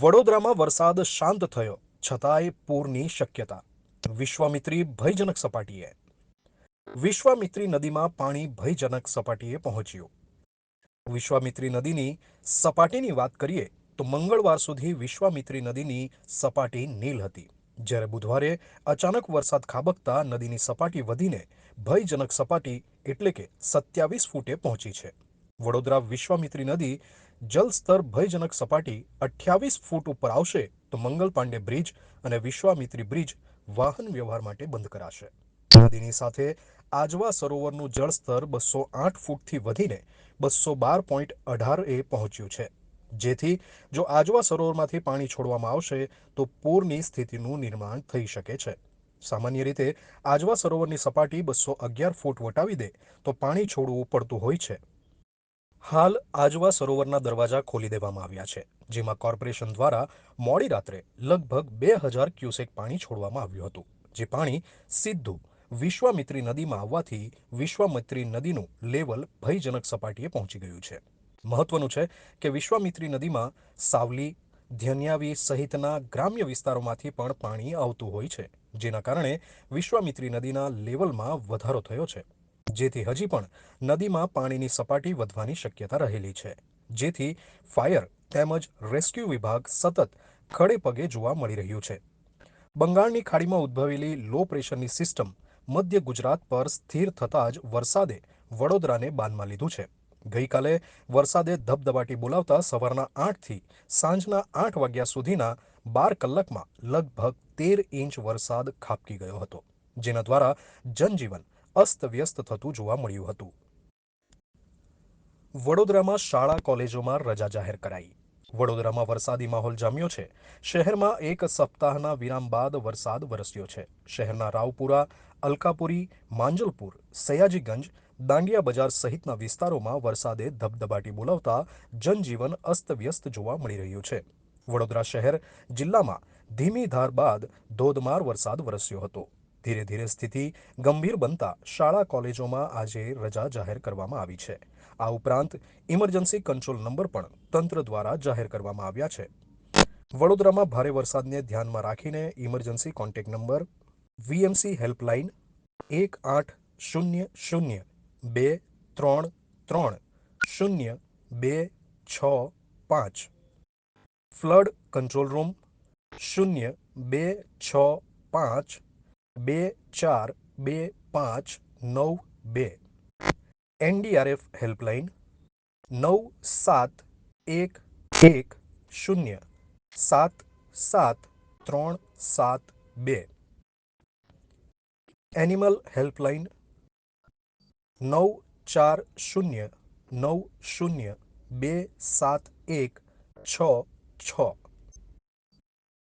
વડોદરામાં વરસાદ શાંત થયો, છતાંય પૂરની શક્યતા. વિશ્વામિત્રી ભયજનક સપાટીએ. વિશ્વામિત્રી નદીમાં પાણી ભયજનક સપાટીએ પહોંચ્યું. વિશ્વામિત્રી નદીની સપાટીની વાત કરીએ, તો મંગળવાર સુધી વિશ્વામિત્રી નદીની સપાટી નીલ હતી. જ્યારે બુધવારે અચાનક વરસાદ ખાબકતા નદીની સપાટી વધીને ભયજનક સપાટી એટલે કે સત્યાવીસ ફૂટે પહોંચી છે. વડોદરા વિશ્વામિત્રી નદી જલસ્તર ભયજનક સપાટી અઠ્યાવીસ ફૂટ ઉપર આવશે તો મંગલ પાંડે બ્રિજ અને વિશ્વામિત્રી બ્રિજ વાહન વ્યવહાર માટે બંધ કરાશે. નદીની સાથે આજવા સરોવરનું જળસ્તર બસો આઠ ફૂટથી વધીને બસો બાર પોઈન્ટ અઢાર એ પહોંચ્યું છે. જેથી જો આજવા સરોવરમાંથી પાણી છોડવામાં આવશે તો પૂરની સ્થિતિનું નિર્માણ થઈ શકે છે. સામાન્ય રીતે આજવા સરોવરની સપાટી બસો અગિયાર ફૂટ વટાવી દે તો પાણી છોડવું પડતું હોય છે. હાલ આજવા સરોવરના દરવાજા ખોલી દેવામાં આવ્યા છે, જેમાં કોર્પોરેશન દ્વારા મોડી રાત્રે લગભગ બે હજાર ક્યુસેક પાણી છોડવામાં આવ્યું હતું, જે પાણી સીધું વિશ્વામિત્રી નદીમાં આવવાથી વિશ્વામિત્રી નદીનું લેવલ ભયજનક સપાટીએ પહોંચી ગયું છે. મહત્વનું છે કે વિશ્વામિત્રી નદીમાં સાવલી ધન્યાવી સહિતના ગ્રામ્ય વિસ્તારોમાંથી પણ પાણી આવતું હોય છે, જેના કારણે વિશ્વામિત્રી નદીના લેવલમાં વધારો થયો છે. જેથી હજી પણ નદીમાં પાણીની સપાટી વધવાની શક્યતા રહેલી છે. જેથી ફાયર તેમજ રેસ્ક્યુ વિભાગ સતત ખડે પગે જોવા મળી રહ્યું છે. બંગાળની ખાડીમાં ઉદ્ભવેલી લો પ્રેશરની સિસ્ટમ મધ્ય ગુજરાત પર સ્થિર થતાં જ વરસાદે વડોદરાને બાનમાં લીધું છે. ગઈકાલે વરસાદે ધબધબાટી બોલાવતા સવારના આઠથી સાંજના આઠ વાગ્યા સુધીના બાર કલાકમાં લગભગ તેર ઇંચ વરસાદ ખાબકી ગયો હતો, જેના દ્વારા જનજીવન અસ્તવ્યસ્ત થતું જોવા મળ્યું હતું. વડોદરામાં શાળા કોલેજોમાં રજા જાહેર કરાઈ. વડોદરામાં વરસાદી માહોલ જામ્યો છે. શહેરમાં એક સપ્તાહના વિરામ બાદ વરસાદ વરસ્યો છે. શહેરના રાવપુરા, અલકાપુરી, માંજલપુર, સયાજીગંજ, દાંડિયા બજાર સહિતના વિસ્તારોમાં વરસાદે ધબધબાટી બોલાવતા જનજીવન અસ્તવ્યસ્ત જોવા મળી રહ્યું છે. વડોદરા શહેર જિલ્લામાં ધીમી ધાર બાદ ધોધમાર વરસાદ વરસ્યો હતો. ધીરે ધીરે સ્થિતિ ગંભીર બનતા શાળા કોલેજોમાં આજે રજા જાહેર કરવામાં આવી છે. આ ઉપરાંત ઇમરજન્સી કંટ્રોલ નંબર પણ તંત્ર દ્વારા જાહેર કરવામાં આવ્યા છે. વડોદરામાં ભારે વરસાદને ધ્યાનમાં રાખીને emergency contact number VMC helpline એક આઠ શૂન્ય શૂન્ય બે ત્રણ ત્રણ શૂન્ય બે છ પાંચ. ફ્લડ કંટ્રોલ રૂમ શૂન્ય બે છ પાંચ બે ચાર બે પાંચ નવ બે એનડીઆરએફ હેલ્પલાઇન નવ સાત એક એક શૂન્ય સાત સાત ત્રણ સાત બે એનિમલ હેલ્પલાઇન નવ ચાર શૂન્ય નવ શૂન્ય બે સાત એક છ છ